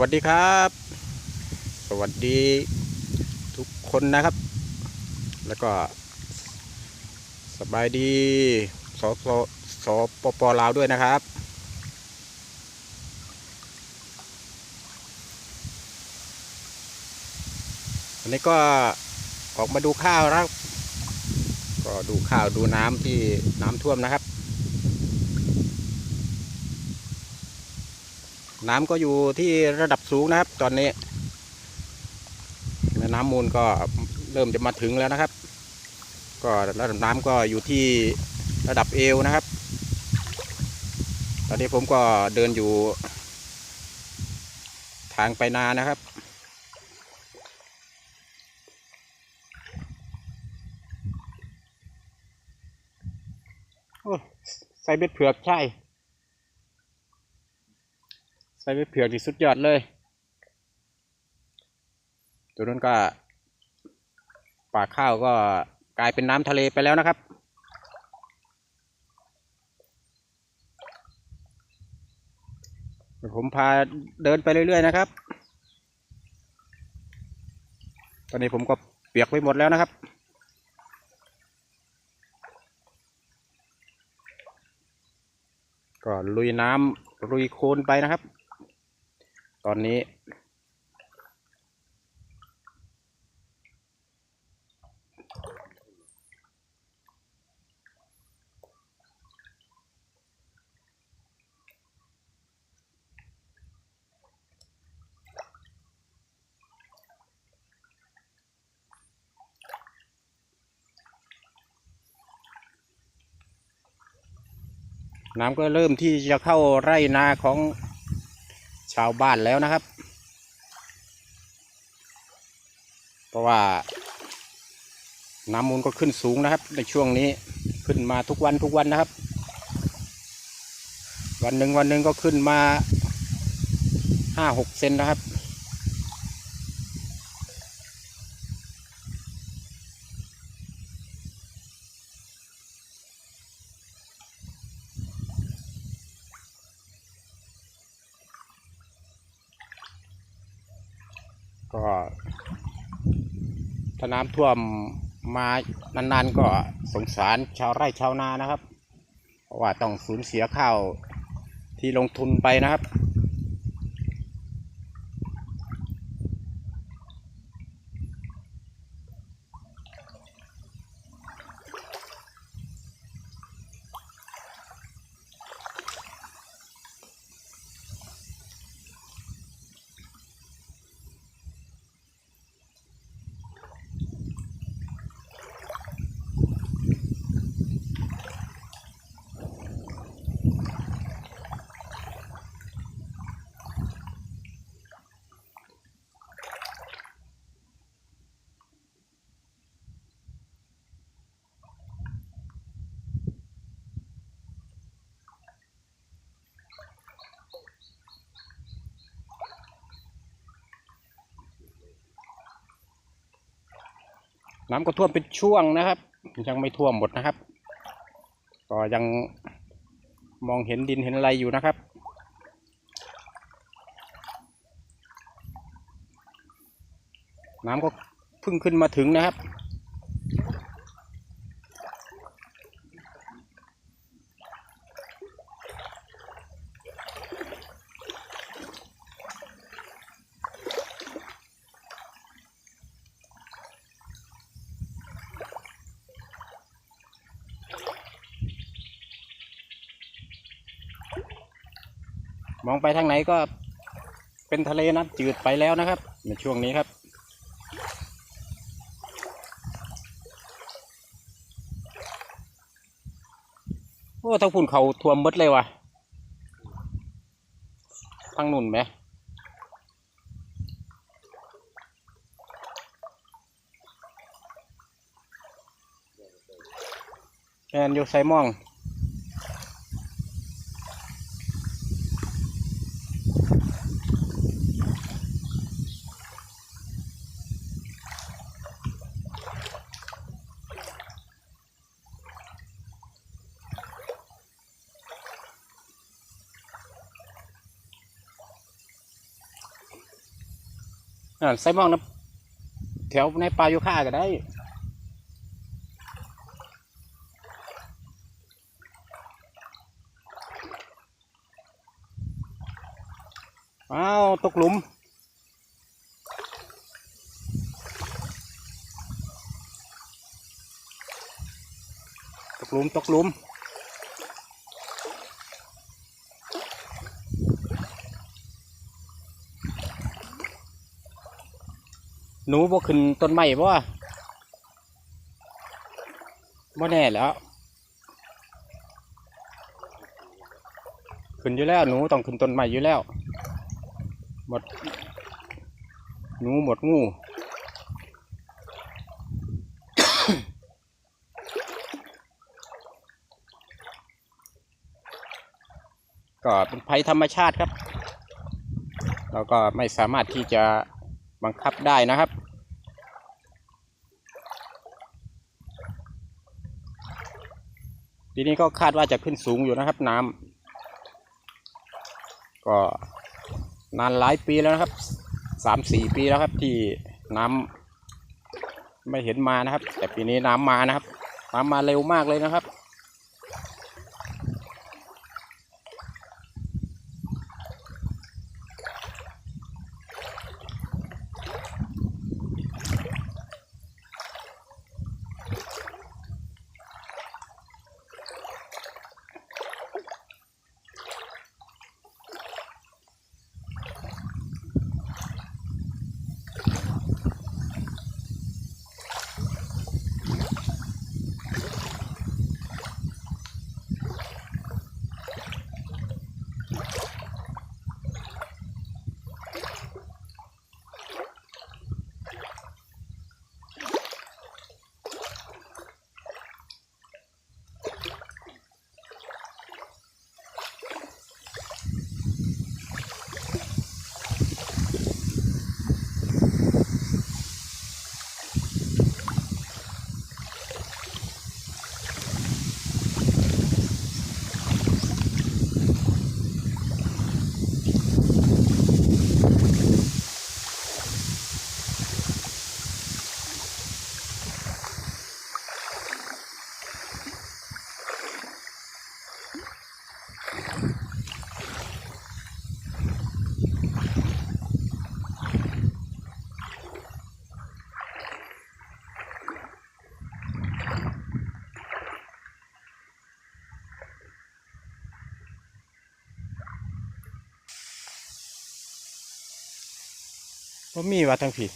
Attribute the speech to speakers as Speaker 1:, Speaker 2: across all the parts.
Speaker 1: วัสดีครับ สวัสดีทุกคนนะครับ แล้วก็ สบายดีสสสปปลาวด้วยนะครับ วันนี้ก็ออกมาดูข้าวนะครับ ก็ดูข้าวดูน้ำที่น้ำท่วมนะครับ น้ำก็อยู่ที่ระดับสูงนะครับ ตอนนี้แม่น้ำมูลก็เริ่มจะมาถึงแล้วนะครับ ก็ระดับน้ำก็อยู่ที่ระดับเอวนะครับ ตอนนี้ผมก็เดินอยู่ ทางไปนานะครับโอ้ใส่เบ็ดเผือกใช่ ใส่เบ็ดเผือกที่สุดยอดเลย ตัวนั้นก็ปากข้าวก็กลายเป็นน้ำทะเลไปแล้วนะครับ ผมพาเดินไปเรื่อยๆนะครับ ตอนนี้ผมก็เปียกไปหมดแล้วนะครับก็ลุยน้ำลุยโคลนไปนะครับ ตอนนี้ น้ำก็เริ่มที่จะเข้าไร่นาของ ชาวบ้านแล้วนะครับ เพราะว่า น้ำมูลก็ขึ้นสูงนะครับ ในช่วงนี้ขึ้นมาทุกวันทุกวันนะครับ วันหนึ่งวันหนึ่งก็ขึ้นมาห้าหกเซนนะครับ ก็ถ้าน้ำท่วมมานานๆก็สงสารชาวไร่ชาวนานะครับ เพราะว่าต้องสูญเสียข้าวที่ลงทุนไปนะครับ น้ำก็ท่วมเป็นช่วงนะครับ ยังไม่ท่วมหมดนะครับ ก็ยังมองเห็นดินเห็นอะไรอยู่นะครับ น้ำก็เพิ่งขึ้นมาถึงนะครับ มองไปทางไหนก็เป็นทะเลน้ำจืดไปแล้วนะครับ ในช่วงนี้ครับ โอ้ทั้งพุ่นเขาท่วมมดเลยว่ะทางนุ่นไหมแอนอยู่ไซมอง ใส่หมองน้ำแถวในป่าโยค่าก็ได้อ้าวตกหลุมตกหลุมตกหลุม หนูบ่ขึ้นต้นไม้บ่วะบ่แน่แล้ว ขึ้นอยู่แล้วหนูต้องขึ้นต้นไม้อยู่แล้ว หมด หนูหมดงูก็เป็นภัยธรรมชาติครับ เราก็ไม่สามารถที่จะบังคับได้นะครับ ปีนี้ก็คาดว่าจะขึ้นสูงอยู่นะครับ น้ำก็นานหลายปีแล้วนะครับสามสี่ปีแล้วครับที่น้ำไม่เห็นมานะครับ แต่ปีนี้น้ำมานะครับ น้ำมาเร็วมากเลยนะครับ ผมมีว่าทั้งผี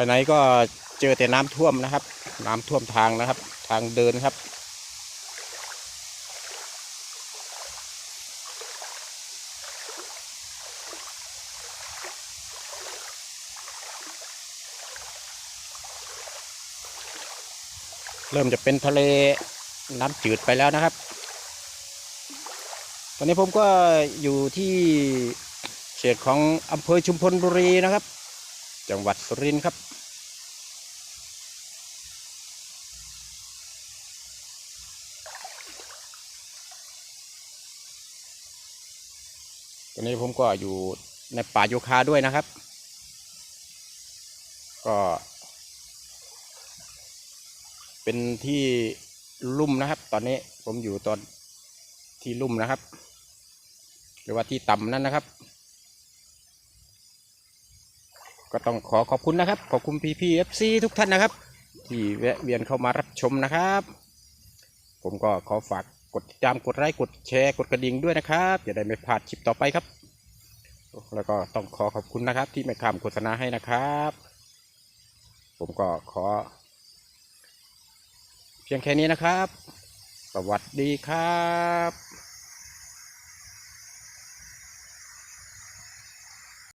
Speaker 1: ไปไหนก็เจอแต่น้ำท่วมนะครับ น้ำท่วมทางนะครับ ทางเดินครับ เริ่มจะเป็นทะเลน้ำจืดไปแล้วนะครับ ตอนนี้ผมก็อยู่ที่เขตของอำเภอชุมพลบุรีนะครับ จังหวัดสุรินทร์ครับ ตอนนี้ผมก็อยู่ในป่าโยคาด้วยนะครับ ก็ เป็นที่ลุ่มนะครับ ตอนนี้ผมอยู่ตอนที่ลุ่มนะครับ หรือว่าที่ต่ำนั่นนะครับ ก็ต้องขอขอบคุณนะครับ ขอบคุณพี่พีเอฟซีทุกท่านนะครับ ที่แวะเวียนเข้ามารับชมนะครับ ผมก็ขอฝากกดติดตามกดไลค์กดแชร์กดกระดิ่งด้วยนะครับจะได้ไม่พลาดคลิปต่อไปครับ แล้วก็ต้องขอขอบคุณนะครับ ที่ไม่ข้ามโฆษณาให้นะครับ ผมก็ขอ เพียงแค่นี้นะครับ สวัสดีครับ